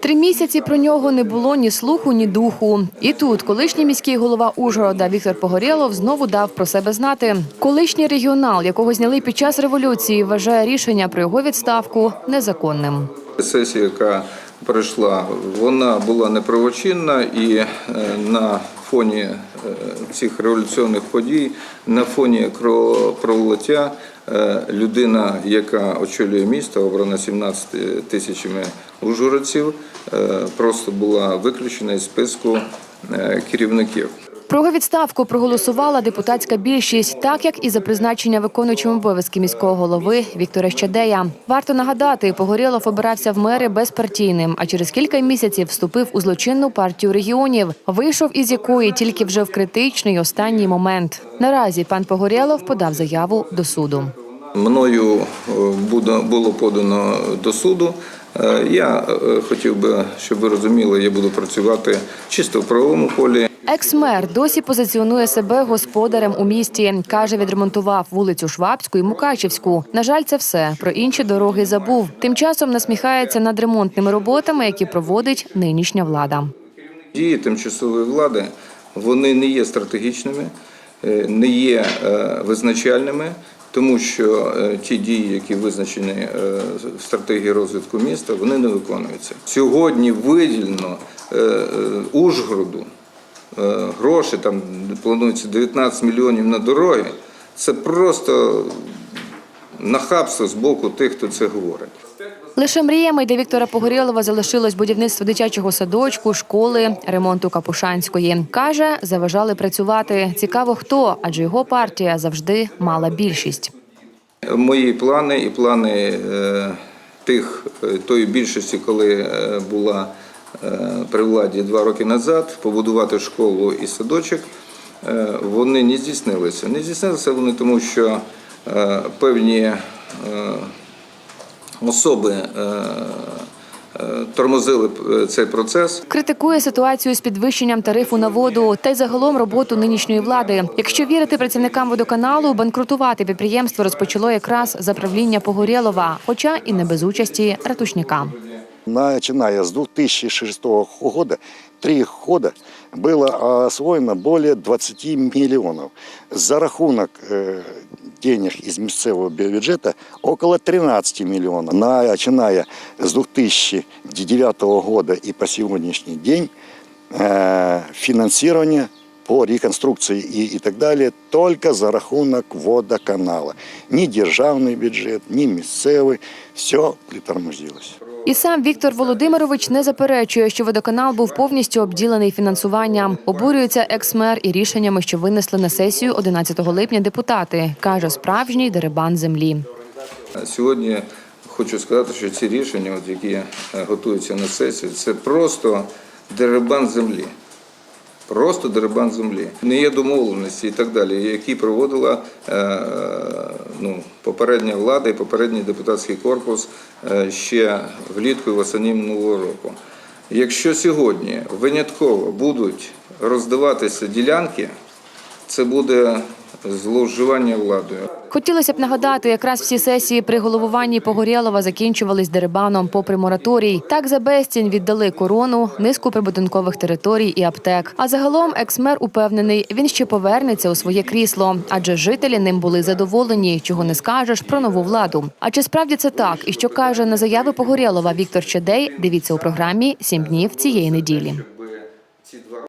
Три місяці про нього не було ні слуху, ні духу. І тут колишній міський голова Ужгорода Віктор Погорєлов знову дав про себе знати. Колишній регіонал, якого зняли під час революції, вважає рішення про його відставку незаконним. Сесія, яка пройшла, вона була неправочинна і е, на фоні е, цих революційних подій, на фоні кровопролиття, е, людина, яка очолює місто, обрана 17 тисячами ужгородців, е, просто була виключена із списку е, керівників. Про його відставку проголосувала депутатська більшість, так як і за призначення виконуючим обов'язки міського голови Віктора Щадея. Варто нагадати, Погорєлов обирався в мери безпартійним, а через кілька місяців вступив у злочинну партію регіонів, вийшов із якої тільки вже в критичний останній момент. Наразі пан Погорєлов подав заяву до суду. Мною е, було подано до суду. Е, Я е, хотів би, щоб ви розуміли, я буду працювати чисто в правовому полі. Екс-мер досі позиціонує себе господарем у місті. каже, відремонтував вулицю Швабську і Мукачівську. На жаль, це все про інші дороги забув. Тим часом насміхається над ремонтними роботами, які проводить нинішня влада. Дії тимчасової влади вони не є стратегічними, е, не є визначальними, тому що е, ті дії, які визначені е, в стратегії розвитку міста, вони не виконуються. Сьогодні виділено е, Ужгороду гроші, там планується 19 мільйонів на дороги. Це просто нахабство з боку тих, хто це говорить. Лише мріями для Віктора Погорєлова залишилось будівництво дитячого садочку, школи, ремонту Капушанської. Каже, заважали працювати. Цікаво, хто, адже його партія завжди мала більшість. Мої плани і плани е, тих е, тої більшості, коли е, була при владі два роки назад, побудувати школу і садочок, вони не здійснилися. Не здійснилися вони тому, що певні особи е, е, тормозили е, цей процес. Критикує ситуацію з підвищенням тарифу на воду та й загалом роботу нинішньої влади. Якщо вірити працівникам водоканалу, банкрутувати підприємство розпочало якраз за правління Погорєлова, хоча і не без участі ратушника. Начиная с 2006 года, три года было освоено более 20 миллионов. За рахунок э, денег из местного бюджета около 13 миллионов. Начиная с 2009 года и по сегодняшний день э, финансирование по реконструкции и, и так далее только за рахунок водоканала. Ни державный бюджет, ни місцевий, все притормозилось. І сам Віктор Володимирович не заперечує, що водоканал був повністю обділений фінансуванням. Обурюється екс-мер і рішеннями, що винесли на сесію 11 липня депутати. каже справжній дерибан землі. Сьогодні хочу сказати, що ці рішення, от які готуються на сесію, це просто дерибан землі. Просто дерибан землі. Не є домовленості і так далі, які проводила е, ну, попередня влада і попередній депутатський корпус е, ще влітку і восені минулого року. Якщо сьогодні винятково будуть роздаватися ділянки, це буде зловживання владою. Хотілося б нагадати, якраз всі сесії при головуванні Погорєлова закінчувались дерибаном попри мораторій. Так за безцінь віддали корону, низку прибудинкових територій і аптек. А загалом екс-мер упевнений, він ще повернеться у своє крісло, адже жителі ним були задоволені, чого не скажеш про нову владу. А чи справді це так? І що каже на заяви Погорєлова Віктор Чедей? Дивіться у програмі «Сім днів цієї неділі.